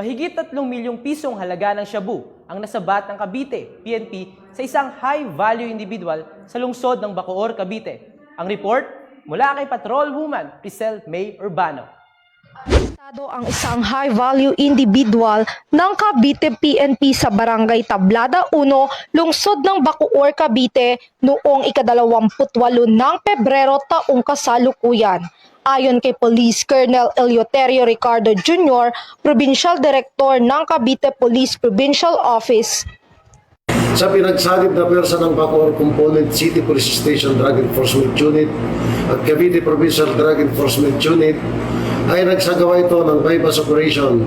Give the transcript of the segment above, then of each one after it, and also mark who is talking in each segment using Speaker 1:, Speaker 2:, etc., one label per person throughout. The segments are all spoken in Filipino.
Speaker 1: mahigit 3 milyong pisong halaga ng shabu ang nasabat ng Cavite, PNP, sa isang high-value individual sa lungsod ng Bacoor, Cavite. Ang report mula kay Patrol Woman Priscel May Urbano.
Speaker 2: Arestado ang isang high-value individual ng Cavite PNP sa Barangay Tablada 1, lungsod ng Bacoor, Cavite noong ikadalawamputwalo ng Pebrero taong kasalukuyan. Ayon kay Police Colonel Eleuterio Ricardo Jr., Provincial Director ng Cavite Police Provincial Office,
Speaker 3: Sa pinagsalib na pwersa ng Bacoor Component City Police Station Drug Enforcement Unit at Cavite Provincial Drug Enforcement Unit ay nagsagawa ito ng bypass operation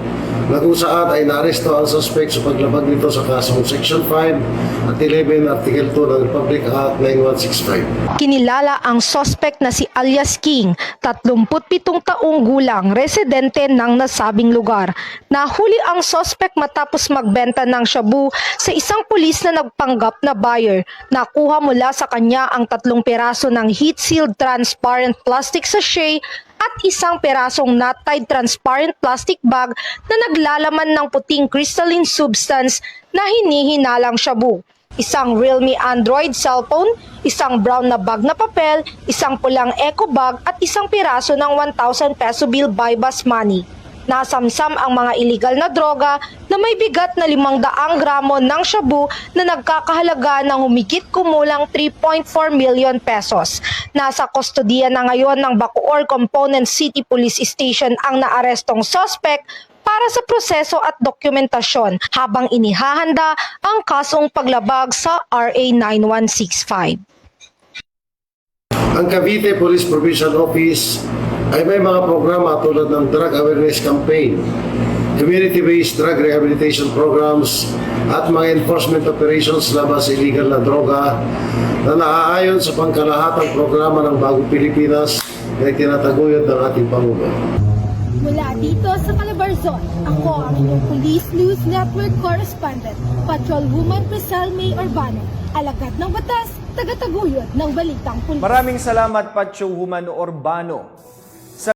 Speaker 3: na kung saan ay naaresto ang suspect sa paglabag nito sa kasong Section 5 at 11 Article 2 ng Republic Act 9165.
Speaker 2: Kinilala ang suspect na si alias King, 37 taong gulang, residente ng nasabing lugar. Nahuli ang suspect matapos magbenta ng shabu sa isang pulis na nagpanggap na buyer. Nakuha mula sa kanya ang tatlong piraso ng heat-sealed transparent plastic sachet at isang perasong not-tied transparent plastic bag na naglalaman ng puting crystalline substance na hinihinalang shabu isang Realme Android cellphone, isang brown na bag na papel, isang pulang eco bag at isang piraso ng 1,000 peso bill by bus money. Nasamsam ang mga illegal na droga na may bigat na 500 gramo ng shabu na nagkakahalaga ng humigit kumulang 3.4 million pesos. Nasa kustodiya na ngayon ng Bacoor Component City Police Station ang naarestong suspect para sa proseso at dokumentasyon habang inihahanda ang kasong paglabag sa RA 9165.
Speaker 3: Ang Cavite Police Provincial Office ay may mga programa tulad ng Drug Awareness Campaign, Community-Based Drug Rehabilitation Programs, at mga enforcement operations laban sa illegal na droga na naaayon sa pangkalahatang programa ng Bagong Pilipinas na itinataguyod ng ating Pangulo.
Speaker 4: Mula dito sa Calabarzon, ako ang inyong Police News Network Correspondent, Patrolwoman Priscel May Urbano, alagad ng batas, tagataguyod ng balitang pulis.
Speaker 5: Maraming salamat Pacho Humano Urbano